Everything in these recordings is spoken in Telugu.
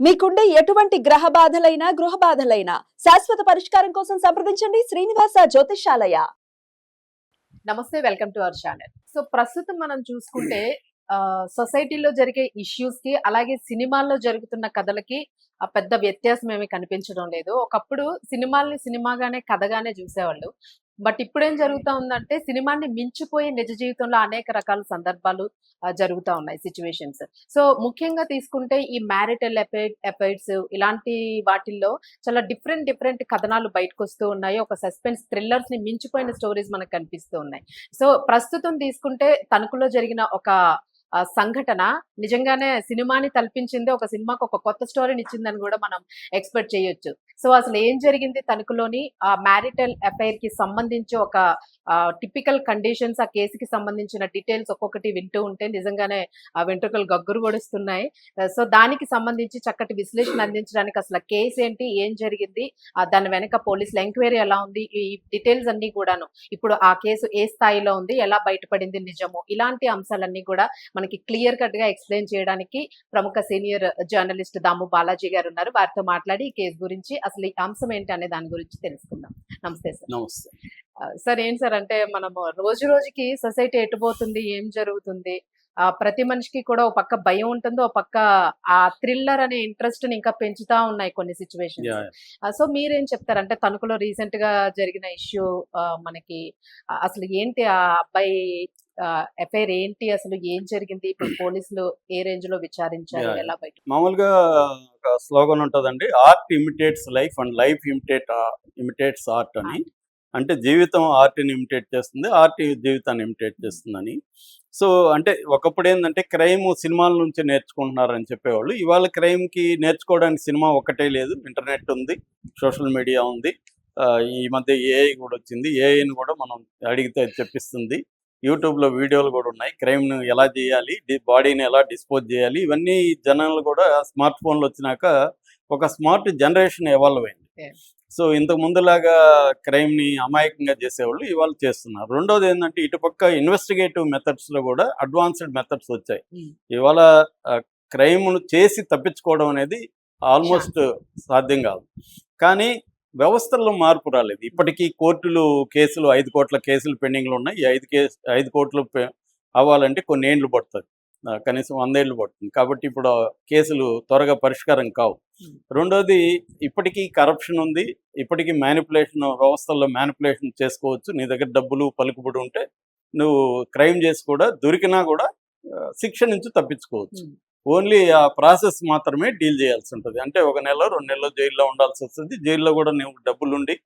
మీకుండే ఎటువంటి గ్రహ బాధలైనా గృహ బాధలైనా శాశ్వత పరిష్కారం కోసం సంప్రదించండి శ్రీనివాస జ్యోతిషాలయ. నమస్తే welcome to our channel. So ప్రస్తుతం మనం చూసుకుంటే ఆ, సొసైటీలో జరిగే ఇష్యూస్కి అలాగే సినిమాల్లో జరుగుతున్న కథలకి ఆ పెద్ద వ్యత్యాసం ఏమి కనిపించడం లేదు. ఒకప్పుడు సినిమాల్ని సినిమాగానే కథగానే చూసేవాళ్ళు. బట్ ఇప్పుడు ఏం జరుగుతా ఉందంటే సినిమాని మించిపోయి నిజ జీవితంలో అనేక రకాల సందర్భాలు జరుగుతూ ఉన్నాయి సిచ్యువేషన్స్. సో ముఖ్యంగా తీసుకుంటే ఈ మ్యారిటల్ ఎఫైర్స్ ఇలాంటి వాటిల్లో చాలా డిఫరెంట్ డిఫరెంట్ కథనాలు బయటకు వస్తూ ఉన్నాయి. ఒక సస్పెన్స్ థ్రిల్లర్స్ని మించిపోయిన స్టోరీస్ మనకు కనిపిస్తూ ఉన్నాయి. సో ప్రస్తుతం తీసుకుంటే తణుకులో జరిగిన ఒక సంఘటన నిజంగానే సినిమాని తలపించింది ఒక సినిమాకి ఒక కొత్త స్టోరీని ఇచ్చిందని కూడా మనం ఎక్స్పెక్ట్ చేయొచ్చు. సో అసలు ఏం జరిగింది తణుకులోని ఆ మ్యారిటల్ అఫైర్కి సంబంధించి ఒక టిపికల్ కండిషన్స్ ఆ కేసుకి సంబంధించిన డీటెయిల్స్ ఒక్కొక్కటి వింటూ ఉంటే నిజంగానే ఆ వెంట్రుకలు గగ్గురు పొడుస్తున్నాయి సో దానికి సంబంధించి చక్కటి విశ్లేషణ అందించడానికి అసలు కేసు ఏంటి ఏం జరిగింది దాని వెనక పోలీసుల ఎంక్వైరీ ఎలా ఉంది ఈ డీటెయిల్స్ అన్ని కూడాను. ఇప్పుడు ఆ కేసు ఏ స్థాయిలో ఉంది ఎలా బయటపడింది నిజము ఇలాంటి అంశాలన్నీ కూడా మనకి క్లియర్ కట్గా ఎక్స్ప్లెయిన్ చేయడానికి ప్రముఖ సీనియర్ జర్నలిస్ట్ దాము బాలాజీ గారు ఉన్నారు. వారితో మాట్లాడి ఈ కేసు గురించి అసలు ఈ అంశం ఏంటి అనే దాని గురించి తెలుసుకుందాం. నమస్తే సార్. నమస్తే. సార్ ఏంటి సార్ అంటే మనము రోజు రోజుకి సొసైటీ ఎటుపోతుంది ఏం జరుగుతుంది? ఆ ప్రతి మనిషికి కూడా ఒక పక్క భయం ఉంటుంది ఒక పక్క ఆ థ్రిల్లర్ అనే ఇంట్రెస్ట్ ఇంకా పెంచుతా ఉన్నాయి కొన్ని యా. సో మీరేం చెప్తారు? అంటే తణుకులో రీసెంట్గా జరిగిన ఇష్యూ మనకి అసలు ఏంటి ఆ అబ్బాయి ఎఫ్ఐఆర్ ఏంటి అసలు? ఏం జరిగింది? ఇప్పుడు పోలీసులు ఏ రేంజ్లో విచారించారు. ఎలా బయట మామూలుగా ఒక స్లోగన్ ఉంటుందండి art imitates life and life imitate imitates art అని. అంటే జీవితం ఆర్ట్ని ఇమిటేట్ చేస్తుంది ఆర్ట్ జీవితాన్ని ఇమిటేట్ చేస్తుందని. సో అంటే ఒకప్పుడు ఏంటంటే క్రైమ్ సినిమాల నుంచి నేర్చుకుంటున్నారని చెప్పేవాళ్ళు. ఇవాళ క్రైమ్కి నేర్చుకోవడానికి సినిమా ఒకటే లేదు ఇంటర్నెట్ ఉంది సోషల్ మీడియా ఉంది. ఈ మధ్య ఏఐ కూడా వచ్చింది ఏఐని కూడా మనం అడిగితే చెప్పిస్తుంది. యూట్యూబ్లో వీడియోలు కూడా ఉన్నాయి. క్రైమ్ను ఎలా చేయాలి బాడీని ఎలా డిస్పోజ్ చేయాలి ఇవన్నీ జనాలు కూడా స్మార్ట్ ఫోన్లు వచ్చినాక ఒక స్మార్ట్ జనరేషన్ ఎవాల్వ్ అయింది. సో ఇంతకు ముందులాగా క్రైమ్ని అమాయకంగా చేసేవాళ్ళు ఇవాళ చేస్తున్నారు. రెండోది ఏంటంటే ఇటుపక్క ఇన్వెస్టిగేటివ్ మెథడ్స్లో కూడా అడ్వాన్స్డ్ మెథడ్స్ వచ్చాయి. Hmm. ఇవాళ క్రైమ్ను చేసి తప్పించుకోవడం అనేది ఆల్మోస్ట్ సాధ్యం కాదు. కానీ వ్యవస్థల్లో మార్పు రాలేదు. ఇప్పటికీ కోర్టులు కేసులు ఐదు కోట్ల కేసులు పెండింగ్లు ఉన్నాయి. ఈ ఐదు కేసు ఐదు కోట్లు అవ్వాలంటే కొన్ని ఏండ్లు పడుతుంది కనీసం వందేళ్ళు పడుతుంది. కాబట్టి ఇప్పుడు కేసులు త్వరగా పరిష్కారం కావు. రెండోది ఇప్పటికీ కరప్షన్ ఉంది. ఇప్పటికీ మ్యానిపులేషన్ వ్యవస్థల్లో మ్యానిపులేషన్ చేసుకోవచ్చు. నీ దగ్గర డబ్బులు పలుకుబడి ఉంటే నువ్వు క్రైమ్ చేసి కూడా దొరికినా కూడా శిక్ష నుంచి తప్పించుకోవచ్చు. ఓన్లీ ఆ ప్రాసెస్ మాత్రమే డీల్ చేయాల్సి ఉంటుంది. అంటే ఒక నెల రెండు నెలలు జైల్లో ఉండాల్సి వస్తుంది. జైల్లో కూడా నువ్వు డబ్బులు ఉండి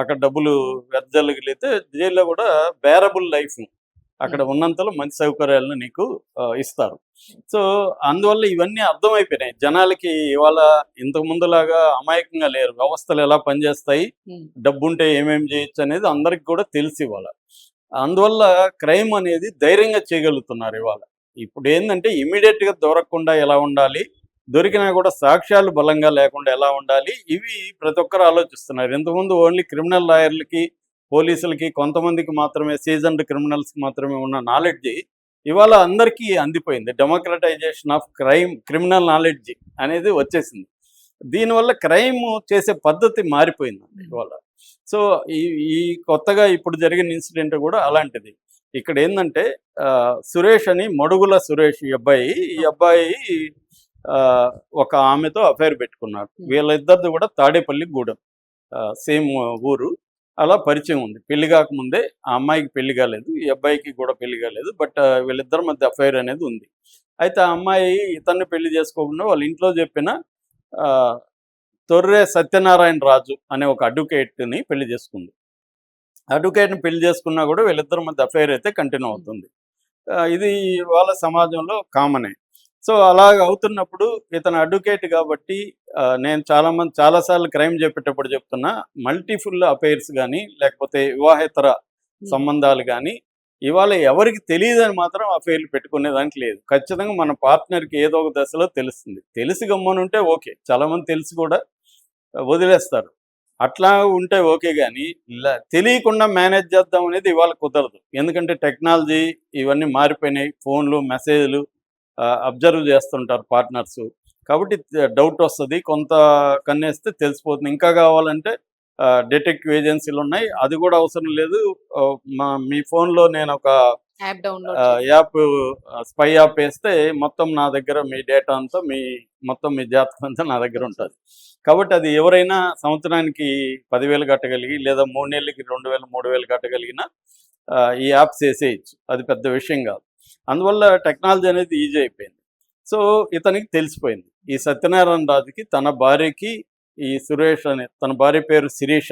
అక్కడ డబ్బులు వెదజల్లితే జైల్లో కూడా బేరబుల్ లైఫ్ అక్కడ ఉన్నంతలో మంచి సౌకర్యాలను నీకు ఇస్తారు. సో అందువల్ల ఇవన్నీ అర్థమైపోయినాయి. జనాలకి ఇవాళ ఇంతకు ముందులాగా అమాయకంగా లేరు. వ్యవస్థలు ఎలా పనిచేస్తాయి. డబ్బు ఉంటే ఏమేమి చేయొచ్చు అనేది అందరికి కూడా తెలిసి ఇవాళ. అందువల్ల క్రైమ్ అనేది ధైర్యంగా చేయగలుగుతున్నారు ఇవాళ. ఇప్పుడు ఏంటంటే ఇమీడియట్గా దొరకకుండా ఎలా ఉండాలి? దొరికినా కూడా సాక్ష్యాలు బలంగా లేకుండా ఎలా ఉండాలి? ఇవి ప్రతి ఒక్కరు ఆలోచిస్తున్నారు. ఇంతకుముందు ఓన్లీ క్రిమినల్ లాయర్లకి పోలీసులకి కొంతమందికి మాత్రమే సీజన్డ్ క్రిమినల్స్కి మాత్రమే ఉన్న నాలెడ్జ్ ఇవాళ అందరికీ అందిపోయింది. Democratization of crime criminal knowledge అనేది వచ్చేసింది. దీనివల్ల క్రైమ్ చేసే పద్ధతి మారిపోయింది ఇవాళ. సో ఈ కొత్తగా ఇప్పుడు జరిగిన ఇన్సిడెంట్ కూడా అలాంటిది. ఇక్కడ ఏంటంటే సురేష్ అని మడుగుల సురేష్ ఈ అబ్బాయి ఈ అబ్బాయి ఒక ఆమెతో అఫైర్ పెట్టుకున్నాడు. వీళ్ళిద్దరిది కూడా తాడేపల్లి గూడెం. సేమ్ ఊరు. అలా పరిచయం ఉంది. పెళ్ళి కాకముందే ఆ అమ్మాయికి పెళ్ళి కాలేదు ఈ అబ్బాయికి కూడా పెళ్ళి కాలేదు బట్ వీళ్ళిద్దరి మధ్య అఫైర్ అనేది ఉంది. అయితే ఆ అమ్మాయి ఇతన్ని పెళ్ళి చేసుకోకుండా వాళ్ళ ఇంట్లో చెప్పిన తొర్రే సత్యనారాయణ రాజు అనే ఒక అడ్వకేట్ని పెళ్ళి చేసుకుంది. అడ్వకేట్ని పెళ్ళి చేసుకున్నా కూడా వీళ్ళిద్దరి మధ్య అఫైర్ అయితే కంటిన్యూ అవుతుంది. ఇది వాళ్ళ సమాజంలో కామనే సో అలాగ అవుతున్నప్పుడు ఇతను అడ్వకేట్ కాబట్టి నేను చాలా మంది చాలాసార్లు క్రైమ్ చెప్పేటప్పుడు చెప్తున్నా మల్టీఫుల్ అఫైర్స్ కానీ లేకపోతే వివాహేతర సంబంధాలు కానీ ఇవాళ ఎవరికి తెలియదని మాత్రం అఫైర్లు పెట్టుకునే దానికి లేదు. ఖచ్చితంగా మన పార్ట్నర్కి ఏదో ఒక దశలో తెలుస్తుంది. తెలిసి గమ్మనుంటే ఓకే. చాలా మంది తెలిసి కూడా వదిలేస్తారు. అట్లా ఉంటే ఓకే కానీ ఇలా తెలియకుండా మేనేజ్ చేద్దాం అనేది ఇవాళ కుదరదు. ఎందుకంటే టెక్నాలజీ ఇవన్నీ మారిపోయినాయి. ఫోన్లు మెసేజ్లు అబ్జర్వ్ చేస్తుంటారు పార్ట్నర్స్. కాబట్టి డౌట్ వస్తుంది. కొంత కన్నేస్తే తెలిసిపోతుంది. ఇంకా కావాలంటే డిటెక్టివ్ ఏజెన్సీలు ఉన్నాయి. అది కూడా అవసరం లేదు. మా మీ ఫోన్లో నేను ఒక యాప్ డౌన్లోడ్ ఆ, యాప్ స్పై యాప్ వేస్తే మొత్తం నా దగ్గర మీ డేటా అంతా మీ మొత్తం మీ జాతకం అంతా నా దగ్గర ఉంటుంది. కాబట్టి అది ఎవరైనా సంవత్సరానికి పదివేలు కట్టగలిగి లేదా మూడు నెలలకి రెండు వేలు మూడు వేలు కట్టగలిగిన ఈ యాప్స్ వేసేయచ్చు. అది పెద్ద విషయం కాదు. అందువల్ల టెక్నాలజీ అనేది ఈజీ అయిపోయింది. సో ఇతనికి తెలిసిపోయింది. ఈ సత్యనారాయణ రాజుకి తన భార్యకి ఈ సురేష్ అనే తన భార్య పేరు శిరీష.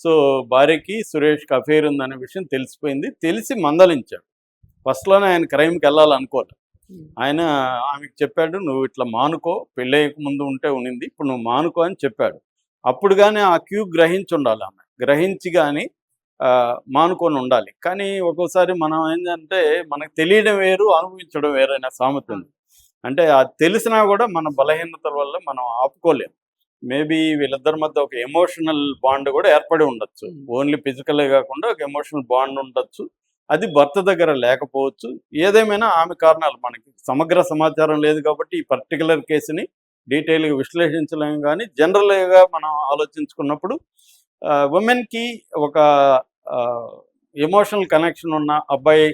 సో భార్యకి సురేష్కి అఫేర్ ఉందనే విషయం తెలిసిపోయింది. తెలిసి మందలించాడు. ఫస్ట్లోనే ఆయన క్రైమ్కి వెళ్ళాలనుకోలేదు ఆయన ఆమెకి చెప్పాడు నువ్వు ఇట్లా మానుకో పెళ్ళయ్యక ముందు ఉంటే ఉనింది ఇప్పుడు నువ్వు మానుకో అని చెప్పాడు. అప్పుడు కానీ ఆ క్యూ గ్రహించి ఉండాలి ఆమె. గ్రహించి కానీ మానుకొని ఉండాలి. కానీ ఒక్కోసారి మనం ఏంటంటే మనకు తెలియడం వేరు అనుభవించడం వేరు అనే సామెత ఉంది. అంటే అది తెలిసినా కూడా మన బలహీనతల వల్ల మనం ఆపుకోలేం. మేబీ వీళ్ళిద్దరి మధ్య ఒక ఎమోషనల్ బాండ్ కూడా ఏర్పడి ఉండొచ్చు. ఓన్లీ ఫిజికల్ కాకుండా ఒక ఎమోషనల్ బాండ్ ఉండొచ్చు. అది భర్త దగ్గర లేకపోవచ్చు. ఏదేమైనా ఆమె కారణాలు మనకి సమగ్ర సమాచారం లేదు కాబట్టి ఈ పర్టికులర్ కేసుని డీటెయిల్గా విశ్లేషించలేము కానీ జనరల్గా మనం ఆలోచించుకున్నప్పుడు ఉమెన్కి ఒక ఎమోషనల్ కనెక్షన్ ఉన్న అబ్బాయి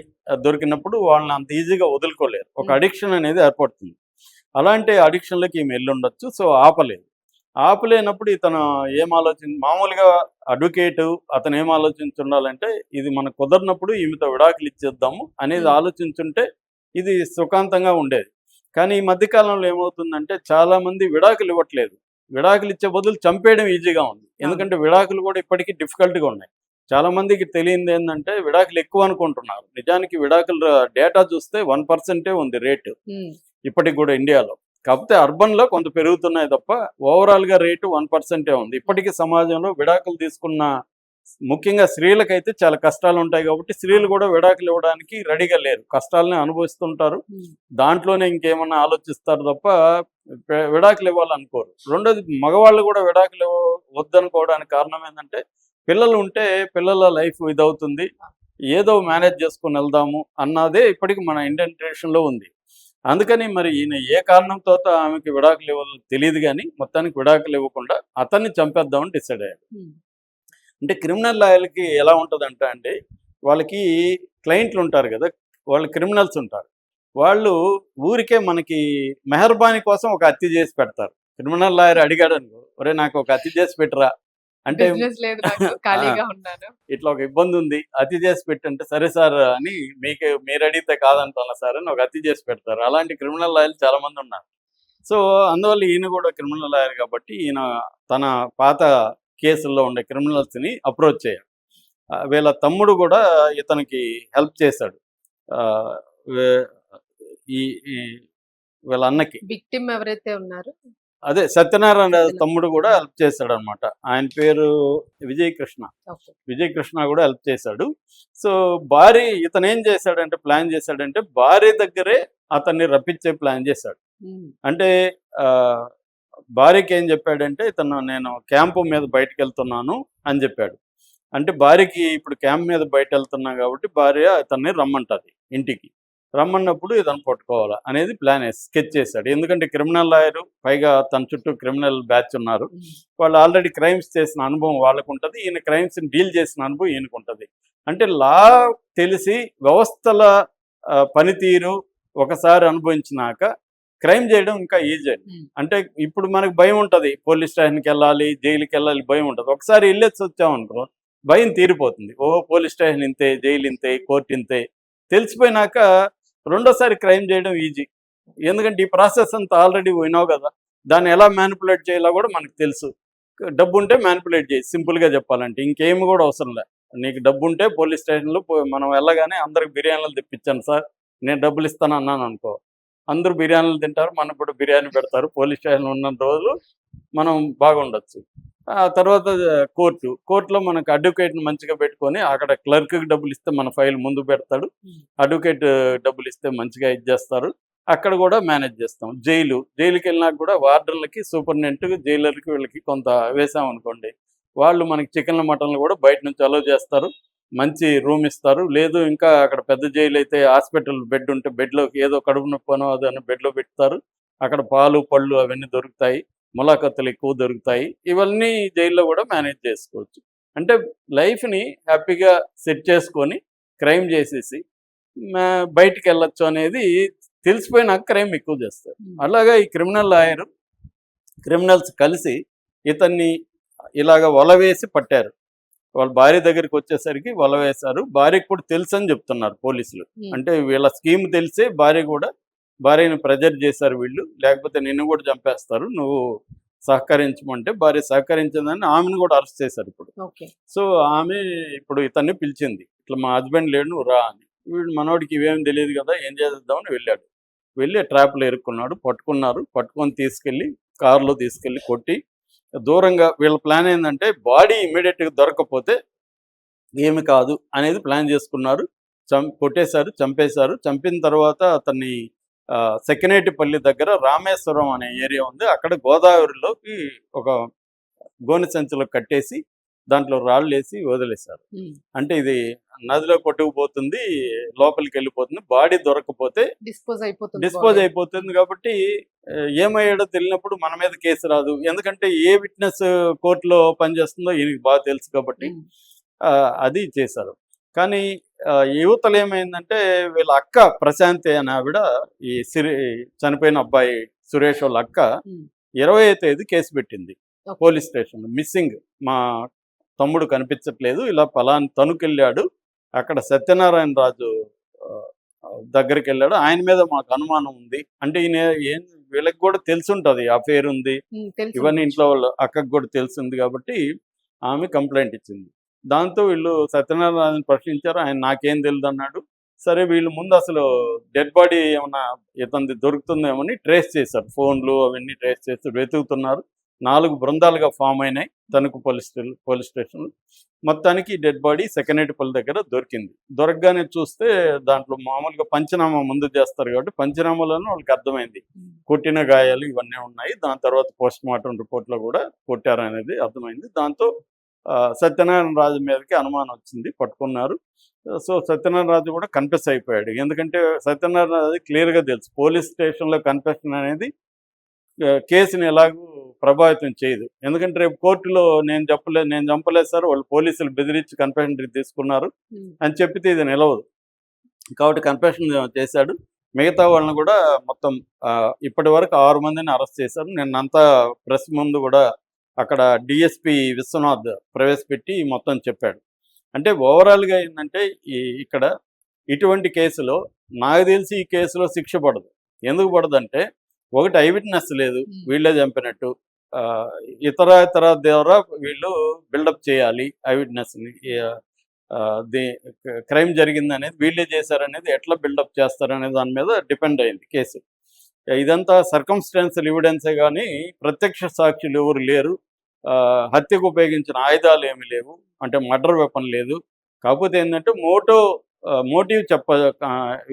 దొరికినప్పుడు వాళ్ళని అంత ఈజీగా వదులుకోలేరు. ఒక. అడిక్షన్ అనేది ఏర్పడుతుంది. అలాంటి అడిక్షన్లకి ఈమె వెళ్ళి ఉండొచ్చు సో ఆపలేదు. ఆపలేనప్పుడు ఇతను ఏం ఆలోచన మామూలుగా అడ్వకేట్ అతను ఏం ఆలోచించుండాలంటే ఇది మనకు కుదరినప్పుడు ఈమెతో విడాకులు ఇచ్చేద్దాము అనేది. ఆలోచించుంటే ఇది సుఖాంతంగా ఉండేది. కానీ ఈ మధ్యకాలంలో ఏమవుతుందంటే చాలా మంది విడాకులు ఇవ్వట్లేదు. విడాకులు ఇచ్చే బదులు చంపేయడం ఈజీగా ఉంది. ఎందుకంటే విడాకులు కూడా ఇప్పటికీ డిఫికల్ట్గా ఉన్నాయి. చాలా మందికి తెలియంది ఏంటంటే విడాకులు ఎక్కువ అనుకుంటున్నారు. నిజానికి విడాకుల డేటా చూస్తే వన్ పర్సెంటే ఉంది రేటు. ఇప్పటికి కూడా ఇండియాలో. కాకపోతే అర్బన్లో కొంత పెరుగుతున్నాయి తప్ప ఓవరాల్గా రేటు వన్ పర్సెంటే ఉంది. ఇప్పటికీ సమాజంలో విడాకులు తీసుకున్న ముఖ్యంగా స్త్రీలకైతే చాలా కష్టాలు ఉంటాయి కాబట్టి స్త్రీలు కూడా విడాకులు ఇవ్వడానికి రెడీగా లేరు. కష్టాలని అనుభవిస్తుంటారు. దాంట్లోనే ఇంకేమన్నా ఆలోచిస్తారు తప్ప విడాకులు ఇవ్వాలనుకోరు. రెండోది మగవాళ్ళు కూడా విడాకులు ఇవ్వ- వద్దనుకోవడానికి కారణం ఏంటంటే పిల్లలు ఉంటే పిల్లల లైఫ్ ఇదవుతుంది. ఏదో మేనేజ్ చేసుకుని వెళ్దాము అన్నదే ఇప్పటికి మన ఇండియన్ ట్రెడిషన్లో ఉంది. అందుకని మరి ఈయన ఏ కారణంతో ఆమెకి విడాకులు ఇవ్వాలో తెలియదు కానీ మొత్తానికి విడాకులు ఇవ్వకుండా అతన్ని చంపేద్దామని డిసైడ్ అయ్యాడు. అంటే క్రిమినల్ లాయర్లకి ఎలా ఉంటుందంటే అండి వాళ్ళకి క్లయింట్లు ఉంటారు కదా వాళ్ళు క్రిమినల్స్ ఉంటారు. వాళ్ళు ఊరికే మనకి మెహర్బానీ కోసం ఒక హత్య చేసి పెడతారు. క్రిమినల్ లాయర్ అడిగాడు అనుకో ఒరే నాకు ఒక హత్య చేసి పెట్టరా అంటే ఇట్లా ఒక ఇబ్బంది ఉంది. అతి చేసి పెట్టంటే సరే సార్ అని మీకు మీరు అడిగితే కాదంటున్నా సార్ అని ఒక అతి చేసి పెడతారు. అలాంటి క్రిమినల్ లాయర్లు చాలా మంది ఉన్నారు. సో అందువల్ల ఈయన కూడా క్రిమినల్ లాయర్ కాబట్టి ఈయన తన పాత కేసుల్లో ఉండే క్రిమినల్స్ని అప్రోచ్ చేయాలి. వీళ్ళ తమ్ముడు కూడా ఇతనికి హెల్ప్ చేశాడు. ఈ వీళ్ళ అన్నకి. విక్టిమ్ ఎవరైతే ఉన్నారో అదే సత్యనారాయణ. తమ్ముడు కూడా హెల్ప్ చేశాడు అనమాట ఆయన పేరు విజయ్ కృష్ణ విజయ్ కృష్ణ కూడా హెల్ప్ చేశాడు. సో భార్య ఇతను ఏం చేశాడంటే ప్లాన్ చేశాడంటే భార్య దగ్గరే అతన్ని రప్పించే ప్లాన్ చేశాడు. అంటే ఆ, భార్యకి ఏం చెప్పాడంటే ఇతను నేను క్యాంపు మీద బయటకు వెళ్తున్నాను అని చెప్పాడు. అంటే భార్యకి ఇప్పుడు క్యాంప్ మీద బయట వెళ్తున్నా కాబట్టి భార్య ఇతన్ని రమ్మంటది ఇంటికి. రమ్మన్నప్పుడు ఇతను పట్టుకోవాలా అనేది ప్లాన్ స్కెచ్ చేశాడు. ఎందుకంటే క్రిమినల్ లాయర్ పైగా తన చుట్టూ క్రిమినల్ బ్యాచ్ ఉన్నారు. వాళ్ళు ఆల్రెడీ క్రైమ్స్ చేసిన అనుభవం వాళ్ళకు ఉంటుంది ఈయన క్రైమ్స్ డీల్ చేసిన అనుభవం ఈయనకు ఉంటుంది అంటే లా తెలిసి వ్యవస్థల పనితీరు ఒకసారి అనుభవించినాక క్రైమ్ చేయడం ఇంకా ఈజీ. అంటే ఇప్పుడు మనకు భయం ఉంటుంది పోలీస్ స్టేషన్కి వెళ్ళాలి జైలుకి వెళ్ళాలి భయం ఉంటుంది. ఒకసారి వెళ్ళేసి వచ్చామనుకో భయం తీరిపోతుంది. ఓ పోలీస్ స్టేషన్ ఇంతే జైలు ఇంతే కోర్టు ఇంతే. తెలిసిపోయినాక రెండోసారి క్రైమ్ చేయడం ఈజీ. ఎందుకంటే ఈ ప్రాసెస్ అంతా ఆల్రెడీ వినావు కదా దాన్ని ఎలా మ్యానిపులేట్ చేయాలో కూడా మనకు తెలుసు. డబ్బు ఉంటే మ్యానిపులేట్ చేయి సింపుల్గా చెప్పాలంటే. ఇంకేమి కూడా అవసరం లే. నీకు డబ్బు ఉంటే పోలీస్ స్టేషన్లో మనం వెళ్ళగానే అందరికి బిర్యానీలు తెప్పించాను సార్. నేను డబ్బులు ఇస్తాను అన్నాను అనుకో. అందరూ బిర్యానీలు తింటారు మనకు కూడా బిర్యానీ పెడతారు. పోలీస్ స్టేషన్ ఉన్న రోజులు మనం బాగుండొచ్చు. ఆ తర్వాత కోర్టు. కోర్టులో మనకు అడ్వకేట్ని మంచిగా పెట్టుకొని అక్కడ క్లర్క్కి డబ్బులు ఇస్తే మన ఫైల్ ముందు పెడతాడు. అడ్వకేట్ డబ్బులు ఇస్తే మంచిగా ఇచ్చేస్తారు అక్కడ కూడా మేనేజ్ చేస్తాం. జైలు. జైలుకి వెళ్ళినాక కూడా వార్డర్లకి సూపరింటెండెంట్ జైలర్కి వీళ్ళకి కొంత వేసాం అనుకోండి. వాళ్ళు మనకి చికెన్ల మటన్లు కూడా బయట నుంచి అలో చేస్తారు. మంచి రూమ్ ఇస్తారు. లేదు ఇంకా అక్కడ పెద్ద జైలు అయితే హాస్పిటల్ బెడ్ ఉంటే బెడ్లో ఏదో కడుపు నొప్పనో అదని బెడ్లో పెడతారు. అక్కడ పాలు పళ్ళు అవన్నీ దొరుకుతాయి. ములాఖతులు ఎక్కువ దొరుకుతాయి. ఇవన్నీ జైల్లో కూడా మేనేజ్ చేసుకోవచ్చు. అంటే లైఫ్ని హ్యాపీగా సెట్ చేసుకొని క్రైమ్ చేసేసి బయటికి వెళ్ళొచ్చు అనేది తెలిసిపోయినాక క్రైమ్ ఎక్కువ చేస్తారు. అలాగా ఈ క్రిమినల్ లాయర్ క్రిమినల్స్ కలిసి ఇతన్ని ఇలాగ వల వేసి పట్టారు. వాళ్ళ భార్య దగ్గరికి వచ్చేసరికి వల వేశారు. భార్యకు కూడా తెలుసు అని చెప్తున్నారు పోలీసులు. అంటే వీళ్ళ స్కీమ్ తెలిసే భార్య కూడా భార్యను ప్రెజర్ చేశారు వీళ్ళు. లేకపోతే నిన్ను కూడా చంపేస్తారు. నువ్వు సహకరించమంటే భార్య సహకరించిందని ఆమెను కూడా అరెస్ట్ చేశారు ఇప్పుడు. సో ఆమె ఇప్పుడు ఇతన్ని పిలిచింది. ఇట్లా మా హస్బెండ్ లేడు నువ్వు రా అని. వీడు మనోడికి ఇవేం తెలియదు కదా ఏం చేద్దామని వెళ్ళాడు. వెళ్ళి ట్రాప్లో ఇరుక్కున్నాడు. పట్టుకున్నారు. పట్టుకొని తీసుకెళ్ళి కారులో తీసుకెళ్ళి కొట్టి దూరంగా వీళ్ళ ప్లాన్ ఏంటంటే బాడీ ఇమ్మీడియట్గా దొరకకపోతే ఏమి కాదు అనేది ప్లాన్ చేసుకున్నారు. చం కొట్టేశారు చంపేశారు. చంపిన తర్వాత అతన్ని సెకినేటిపల్లి దగ్గర రామేశ్వరం అనే ఏరియా ఉంది. అక్కడ గోదావరిలోకి ఒక గోనె సంచిలో కట్టేసి దాంట్లో రాళ్ళు వేసి వదిలేశారు. అంటే ఇది నదిలో కొట్టుకుపోతుంది లోపలికి వెళ్ళిపోతుంది బాడీ దొరకకపోతే డిస్పోజ్ అయిపోతుంది డిస్పోజ్. అయిపోతుంది కాబట్టి ఏమయ్యాడో తెలియనప్పుడు మన మీద కేసు రాదు. ఎందుకంటే ఏ విట్నెస్ కోర్టులో పనిచేస్తుందో ఈయనకి బాగా తెలుసు కాబట్టి అది చేశారు. కానీ యువతలు ఏమైందంటే వీళ్ళ అక్క ప్రశాంతి అనే ఆవిడ ఈ సిరి చనిపోయిన అబ్బాయి సురేష్ వాళ్ళ అక్క. ఇరవై తేదీ కేసు పెట్టింది. పోలీస్ స్టేషన్ మిస్సింగ్ మా తమ్ముడు కనిపించట్లేదు ఇలా పలాని తణుకెళ్ళాడు అక్కడ సత్యనారాయణ రాజు ఆ, దగ్గరికి వెళ్ళాడు. ఆయన మీద మాకు అనుమానం ఉంది. అంటే ఈయన ఏం వీళ్ళకి కూడా తెలుసుంటది అఫేర్ ఉంది ఉమ్, తెలుసు ఇవన్నీ ఇంట్లో వాళ్ళ అక్కకు కూడా తెలిసింది కాబట్టి ఆమె కంప్లైంట్ ఇచ్చింది. దాంతో వీళ్ళు సత్యనారాయణ ప్రశ్నించారు. ఆయన నాకేం తెలియదు అన్నాడు. సరే వీళ్ళు ముందు అసలు డెడ్ బాడీ ఏమన్నా ఇతనిది దొరుకుతుందేమని ట్రేస్ చేశారు. ఫోన్లు అవన్నీ ట్రేస్ చేసి వెతుకుతున్నారు. నాలుగు బృందాలుగా ఫామ్ అయినాయి తణుకు పోలీస్ పోలీస్ స్టేషన్ మొత్తానికి డెడ్ బాడీ సెకండేటిపల్లి దగ్గర దొరికింది. దొరకగానే చూస్తే దాంట్లో మామూలుగా పంచనామా ముందు చేస్తారు కాబట్టి పంచనామాలను వాళ్ళకి అర్థమైంది. కొట్టిన గాయాలు ఇవన్నీ ఉన్నాయి. దాని తర్వాత పోస్ట్ మార్టం రిపోర్ట్లో కూడా కొట్టారనేది అర్థమైంది. దాంతో సత్యనారాయణ రాజు మీదకి అనుమానం వచ్చింది పట్టుకున్నారు. సో సత్యనారాయణ రాజు కూడా కన్ఫెస్ అయిపోయాడు. ఎందుకంటే సత్యనారాయణ రాజు క్లియర్గా తెలుసు పోలీస్ స్టేషన్లో కన్ఫెషన్ అనేది కేసుని ఎలాగూ ప్రభావితం చేయదు. ఎందుకంటే రేపు కోర్టులో నేను చెప్పలేదు నేను చంపలేదు సార్ వాళ్ళు పోలీసులు బెదిరించి కన్ఫెషన్ తీసుకున్నారు. అని చెప్పితే ఇది నిలవదు. కాబట్టి కన్ఫెషన్ చేశాడు. మిగతా వాళ్ళని కూడా మొత్తం ఇప్పటి వరకు ఆరు మందిని అరెస్ట్ చేశారు. నిన్నంతా ప్రెస్ ముందు కూడా అక్కడ డిఎస్పి విశ్వనాథ్ ప్రవేశపెట్టి మొత్తం చెప్పాడు. అంటే ఓవరాల్గా ఏంటంటే ఈ ఇక్కడ ఇటువంటి కేసులో నాకు తెలిసి ఈ కేసులో శిక్ష పడదు. ఎందుకు పడదంటే ఒకటి ఐ విట్నెస్ లేదు వీళ్ళే చంపినట్టు. ఇతర ఇతర ద్వారా వీళ్ళు బిల్డప్ చేయాలి ఐ విట్నెస్ని క్రైమ్ జరిగింది అనేది వీళ్ళే చేశారనేది ఎట్లా బిల్డప్ చేస్తారనే దాని మీద డిపెండ్ అయింది కేసు. ఇదంతా సర్కమ్స్టాన్షియల్ ఎవిడెన్సే కానీ ప్రత్యక్ష సాక్షులు ఎవరు లేరు. హత్యకు ఉపయోగించిన ఆయుధాలు ఏమి లేవు. అంటే మర్డర్ వెపన్ లేదు. కాకపోతే ఏంటంటే మోటో మోటివ్ చెప్ప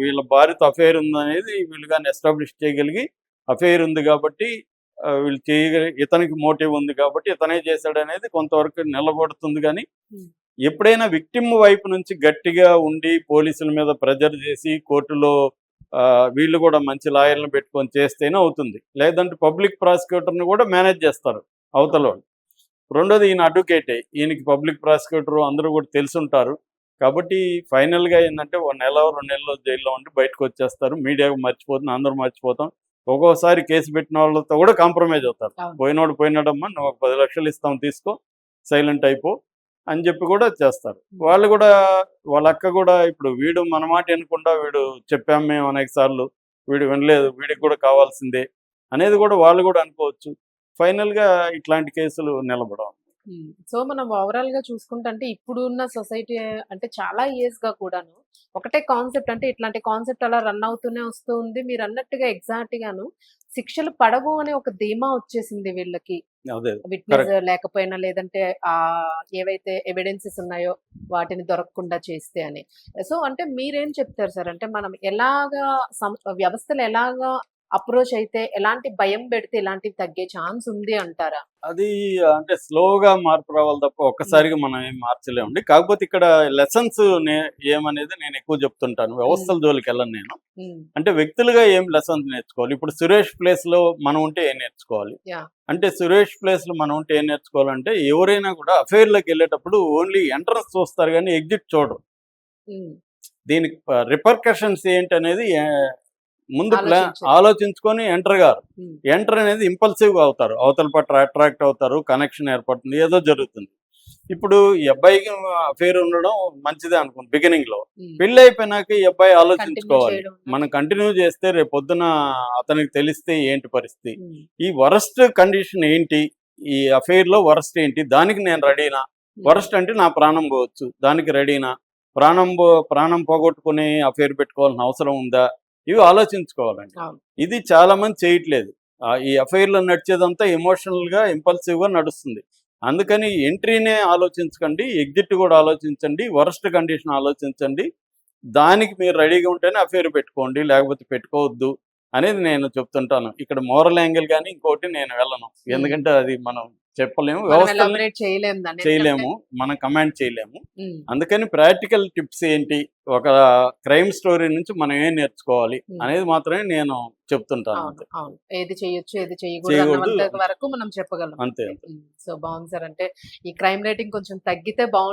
వీళ్ళ భార్యతో అఫేర్ ఉందనేది వీళ్ళు కానీ ఎస్టాబ్లిష్ చేయగలిగి అఫేర్ ఉంది కాబట్టి వీళ్ళు చేయగలి ఇతనికి మోటివ్ ఉంది కాబట్టి ఇతనే చేశాడు అనేది కొంతవరకు నిలబడుతుంది కానీ. ఎప్పుడైనా విక్టిమ్ వైపు నుంచి గట్టిగా ఉండి పోలీసుల మీద ప్రెజర్ చేసి కోర్టులో వీళ్ళు కూడా మంచి లాయర్లను పెట్టుకొని చేస్తేనే అవుతుంది. లేదంటే పబ్లిక్ ప్రాసిక్యూటర్ని కూడా మేనేజ్ చేస్తారు అవతల వాళ్ళు రెండోది ఈయన అడ్వకేటే. ఈయనకి పబ్లిక్ ప్రాసిక్యూటర్ అందరూ కూడా తెలుసుంటారు. కాబట్టి ఫైనల్గా ఏంటంటే ఒక నెల రెండు నెలలు జైల్లో ఉండి బయటకు వచ్చేస్తారు మీడియా మర్చిపోతుంది అందరూ మర్చిపోతాం. ఒక్కోసారి కేసు పెట్టిన వాళ్ళతో కూడా కాంప్రమైజ్ అవుతారు. పోయినోడు పోయినాడమ్మా నువ్వు ఒక పది లక్షలు ఇస్తాం తీసుకో సైలెంట్ అయిపో అని చెప్పి కూడా చేస్తారు. వాళ్ళు కూడా వాళ్ళ అక్క కూడా ఇప్పుడు వీడు మన మాట వినకుండా వీడు చెప్పాం మేము అనేక సార్లు వీడు వినలేదు వీడికి కూడా కావాల్సిందే అనేది కూడా వాళ్ళు కూడా అనుకోవచ్చు. ఫైనల్గా ఇట్లాంటి కేసులు నిలబడవు. ఉమ్. సో మనం ఓవరాల్గా చూసుకుంటే అంటే ఇప్పుడు ఉన్న సొసైటీ అంటే చాలా ఇయర్స్గా కూడాను ఒకటే కాన్సెప్ట్ అంటే ఇట్లాంటి కాన్సెప్ట్ అలా రన్ అవుతూనే వస్తూ ఉంది మీరు అన్నట్టుగా ఎగ్జాక్ట్ గాను శిక్షలు పడవు అనే ఒక ధీమా వచ్చేసింది వీళ్ళకి. విట్నెస్ లేకపోయినా లేదంటే ఆ ఏవైతే ఎవిడెన్సెస్ ఉన్నాయో వాటిని దొరకకుండా చేస్తే అని. సో అంటే మీరేం చెప్తారు సార్? అంటే మనం ఎలాగా వ్యవస్థలు ఎలాగా అప్రోచ్ అయితే ఎలాంటి భయం పెడితే ఇలాంటివి తగ్గే ఛాన్స్ ఉంది అంటారా? అది అంటే స్లోగా మార్పు రావాలి తప్ప ఒక్కసారిగా మనం ఏం మార్చలేమండి. కాకపోతే ఇక్కడ లెసన్స్ ఏమనేది నేను ఎక్కువ చెప్తుంటాను. వ్యవస్థల జోలికి వెళ్ళను నేను. అంటే వ్యక్తులుగా ఏం లెసన్స్ నేర్చుకోవాలి? ఇప్పుడు సురేష్ ప్లేస్లో మనం ఉంటే ఏం నేర్చుకోవాలి. అంటే సురేష్ ప్లేస్లో మనం ఉంటే ఏం నేర్చుకోవాలంటే ఎవరైనా కూడా అఫైర్లోకి వెళ్ళేటప్పుడు ఓన్లీ ఎంట్రన్స్ చూస్తారు కానీ ఎగ్జిట్ చూడరు. దీనికి రిపర్కషన్స్ ఏంటి అనేది ముందు. ఆలోచించుకొని ఎంటర్ గారు. ఎంటర్ అనేది ఇంపల్సివ్గా అవుతారు. అవతల పట్ల అట్రాక్ట్ అవుతారు కనెక్షన్ ఏర్పడుతుంది ఏదో జరుగుతుంది. ఇప్పుడు ఈ అబ్బాయికి అఫేర్ ఉండడం మంచిదే అనుకుంది బిగినింగ్లో. పెళ్ళి అయిపోయినాక ఈ అబ్బాయి ఆలోచించుకోవాలి. మనం కంటిన్యూ చేస్తే రేపు పొద్దున అతనికి తెలిస్తే ఏంటి పరిస్థితి? ఈ వరస్ట్ కండిషన్ ఏంటి? ఈ అఫైర్లో వరస్ట్ ఏంటి? దానికి నేను రెడీనా వరస్ట్ అంటే నా ప్రాణం పోవచ్చు. దానికి రెడీనా ప్రాణం ప్రాణం పోగొట్టుకుని అఫైర్ పెట్టుకోవాల్సిన అవసరం ఉందా? ఇవి ఆలోచించుకోవాలండి. ఇది చాలా మంది చేయట్లేదు. ఆ, ఈ అఫైర్లో నడిచేదంతా ఎమోషనల్గా ఇంపల్సివ్గా నడుస్తుంది. అందుకని ఎంట్రీనే ఆలోచించకండి ఎగ్జిట్ కూడా ఆలోచించండి వరస్ట్ కండిషన్ ఆలోచించండి. దానికి మీరు రెడీగా ఉంటేనే అఫైర్ పెట్టుకోండి లేకపోతే పెట్టుకోవద్దు అనేది నేను చెప్తుంటాను. ఇక్కడ మోరల్ యాంగిల్ కానీ ఇంకోటి నేను వెళ్ళను. ఎందుకంటే అది మనం చెప్పలేము. చేయలేము మనం కమాండ్ చేయలేము. అందుకని ప్రాక్టికల్ టిప్స్ ఏంటి? ఒక క్రైమ్ స్టోరీ నుంచి మనం ఏం నేర్చుకోవాలి. అనేది మాత్రమే నేను చెప్తుంటాను ఏది చేయొచ్చు ఏది చేయకూడదు వరకు మనం చెప్పగలం. అంతే. సో బాగుంది సార్. అంటే ఈ క్రైమ్ రేటింగ్ కొంచెం తగ్గితే బాగుంటుంది.